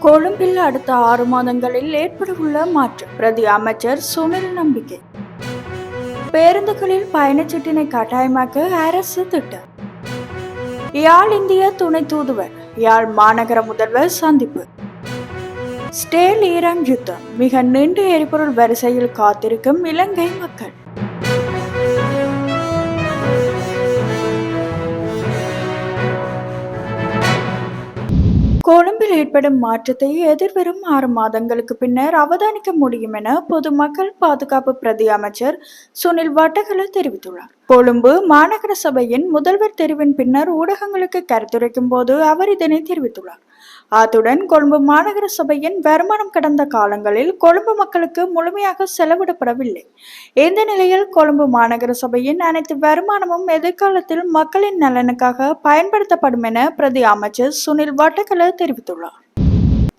கொழும்பில் அடுத்த ஆறு மாதங்களில் ஏற்படவுள்ள மாற்றம் பிரதி அமைச்சர் சுனில் நம்பிக்கை. பேருந்துகளில் பயணச்சீட்டினை கட்டாயமாக்க அரசு திட்டம். யாழ் இந்திய துணை தூதுவர் யாழ் மாநகர முதல்வர் சந்திப்பு. ஸ்டேல் ஈரான் யுத்தம் மிக நீண்ட எரிபொருள் வரிசையில் காத்திருக்கும் இலங்கை மக்கள். உடம்பில் ஏற்படும் மாற்றத்தை எதிர்வரும் ஆறு மாதங்களுக்கு பின்னர் அவதானிக்க முடியும் என பொதுமக்கள் பாதுகாப்பு பிரதி அமைச்சர் சுனில் வட்டகல தெரிவித்துள்ளார். கொழும்பு மாநகர சபையின் முதல்வர் தெரிவின் பின்னர் ஊடகங்களுக்கு கருத்துரைக்கும் போது அவர் இதனை தெரிவித்துள்ளார். அத்துடன் கொழும்பு மாநகர சபையின் வருமானம் கடந்த காலங்களில் கொழும்பு மக்களுக்கு முழுமையாக செலவிடப்படவில்லை. இந்த நிலையில் கொழும்பு மாநகர சபையின் அனைத்து வருமானமும் எதிர்காலத்தில் மக்களின் நலனுக்காக பயன்படுத்தப்படும் என பிரதி அமைச்சர் சுனில் வட்டக்கல தெரிவித்துள்ளார்.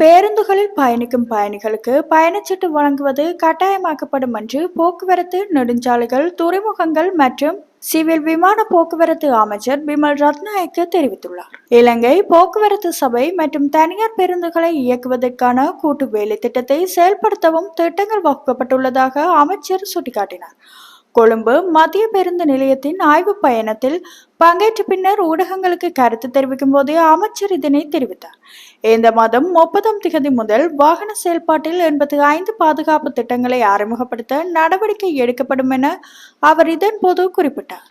பேருந்துகளில் பயணிக்கும் பயணிகளுக்கு பயணச்சீட்டு வழங்குவது கட்டாயமாக்கப்படும் என்று போக்குவரத்து நெடுஞ்சாலைகள் துறைமுகங்கள் மற்றும் சிவில் விமான போக்குவரத்து அமைச்சர் பிமல் ரத்நாயக்க தெரிவித்துள்ளார். இலங்கை போக்குவரத்து சபை மற்றும் தனியார் பேருந்துகளை இயக்குவதற்கான கூட்டு வேலை திட்டத்தை செயல்படுத்தவும் திட்டங்கள் வகுக்கப்பட்டுள்ளதாக அமைச்சர் சுட்டிக்காட்டினார். கொழும்பு மத்திய பேருந்து நிலையத்தின் ஆய்வு பயணத்தில் பங்கேற்ற பின்னர் ஊடகங்களுக்கு கருத்து தெரிவிக்கும் போதே அமைச்சர் இதனை தெரிவித்தார். இந்த மாதம் முப்பதாம் திகதி முதல் வாகன செயல்பாட்டில் எண்பத்தி ஐந்து பாதுகாப்பு திட்டங்களை அறிமுகப்படுத்த நடவடிக்கை எடுக்கப்படும் என அவர் இதன்போது குறிப்பிட்டார்.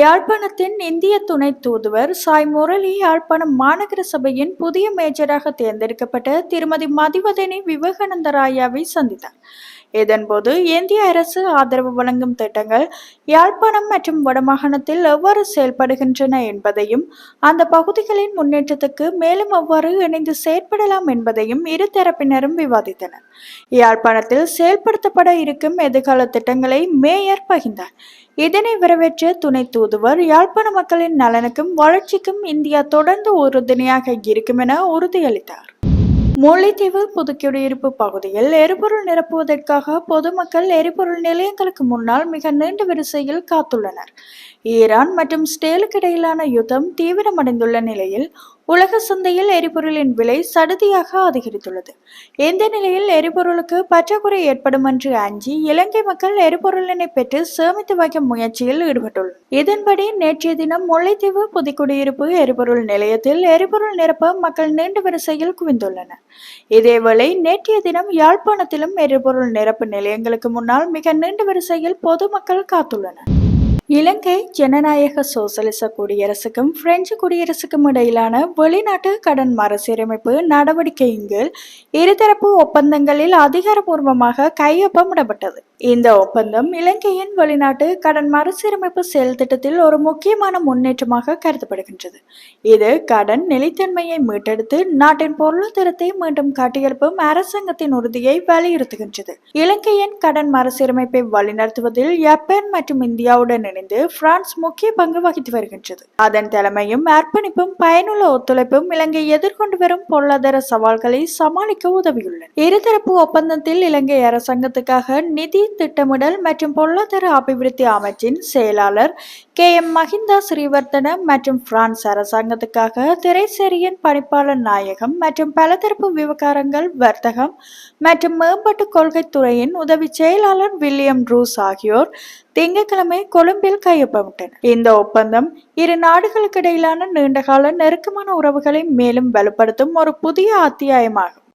யாழ்ப்பாணத்தின் இந்திய துணை தூதுவர் சாய் முரளி யாழ்ப்பாணம் மாநகர சபையின் புதிய மேஜராக தேர்ந்தெடுக்கப்பட்ட திருமதி மதிவதனி விவேகானந்த ராயாவை சந்தித்தார். இதன்போது இந்திய அரசு ஆதரவு வழங்கும் திட்டங்கள் யாழ்ப்பாணம் மற்றும் வடமாகாணத்தில் எவ்வாறு செயல்படுகின்றன என்பதையும் அந்த பகுதிகளின் முன்னேற்றத்துக்கு மேலும் எவ்வாறு இணைந்து செயற்படலாம் என்பதையும் இரு தரப்பினரும் விவாதித்தனர். யாழ்ப்பாணத்தில் செயல்படுத்தப்பட இருக்கும் எதிர்கால திட்டங்களை மேயர் பகிர்ந்தார். இதனை வரவேற்ற துணை தூதுவர் யாழ்ப்பாண மக்களின் நலனுக்கும் வளர்ச்சிக்கும் இந்தியா தொடர்ந்து உறுதுணையாக இருக்கும் என உறுதியளித்தார். முல்லைத்தீவு புதுக்குடியிருப்பு பகுதியில் எரிபொருள் நிரப்புவதற்காக பொதுமக்கள் எரிபொருள் நிலையங்களுக்கு முன்னால் மிக நீண்ட வரிசையில் காத்துள்ளனர். ஈரான் மற்றும் ஸ்டேலுக்கு இடையிலான யுத்தம் தீவிரமடைந்துள்ள நிலையில் உலக சந்தையில் எரிபொருளின் விலை சடுதியாக அதிகரித்துள்ளது. இந்த நிலையில் எரிபொருளுக்கு பற்றாக்குறை ஏற்படும் என்று அஞ்சி இலங்கை மக்கள் எரிபொருளினை பெற்று சேமித்து வைக்கும் முயற்சியில் ஈடுபட்டுள்ளனர். இதன்படி நேற்றைய தினம் முல்லைத்தீவு புதுக்குடியிருப்பு எரிபொருள் நிலையத்தில் எரிபொருள் நிரப்ப மக்கள் நீண்ட வரிசையில் குவிந்துள்ளனர். இதேவேளை நேற்றைய தினம் யாழ்ப்பாணத்திலும் எரிபொருள் நிரப்பு நிலையங்களுக்கு முன்னால் மிக நீண்ட வரிசையில் பொதுமக்கள் காத்துள்ளனர். இலங்கை ஜனநாயக சோசலிச குடியரசுக்கும் பிரெஞ்சு குடியரசுக்கும் இடையிலான வெளிநாட்டு கடன் மறுசீரமைப்பு நடவடிக்கையின் கீழ் இருதரப்பு ஒப்பந்தங்களில் அதிகாரப்பூர்வமாக கையொப்பமிடப்பட்டது. இந்த ஒப்பந்தம் இலங்கையின் வெளிநாட்டு கடன் மறுசீரமைப்பு செயல் திட்டத்தில் ஒரு முக்கியமான முன்னேற்றமாக கருதப்படுகின்றது. இது கடன் நிலைத்தன்மையை மீட்டெடுத்து நாட்டின் பொருளாதாரத்தை மீண்டும் கட்டியெழுப்பும் அரசாங்கத்தின் உறுதியை வலியுறுத்துகின்றது. இலங்கையின் கடன் மறுசீரமைப்பை வழிநடத்துவதில் ஜப்பான் மற்றும் இந்தியாவுடன் இணைந்து பிரான்ஸ் முக்கிய பங்கு வகித்து வருகின்றது. அதன் தலைமையும் அர்ப்பணிப்பும் பயனுள்ள ஒத்துழைப்பும் இலங்கை எதிர்கொண்டு வரும் பொருளாதார சவால்களை சமாளிக்க உதவியுள்ளன. இருதரப்பு ஒப்பந்தத்தில் இலங்கை அரசாங்கத்துக்காக நிதி திட்டமிடல் மற்றும் பொருளாதார அபிவிருத்தி அமைச்சின் செயலாளர் கே எம் மஹிந்தா ஸ்ரீவர்த்தன மற்றும் பிரான்ஸ் அரசாங்கத்துக்காக திரைசேரியின் பணிப்பாளர் நாயகம் மற்றும் பலதரப்பு விவகாரங்கள் வர்த்தகம் மற்றும் மேம்பாட்டு கொள்கை துறையின் உதவி செயலாளர் வில்லியம் ரூஸ் ஆகியோர் திங்கட்கிழமை கொழும்பில் கையொப்பமிட்டனர். இந்த ஒப்பந்தம் இரு நாடுகளுக்கு இடையிலான நீண்டகால நெருக்கமான உறவுகளை மேலும் வலுப்படுத்தும் ஒரு புதிய அத்தியாயமாகும்.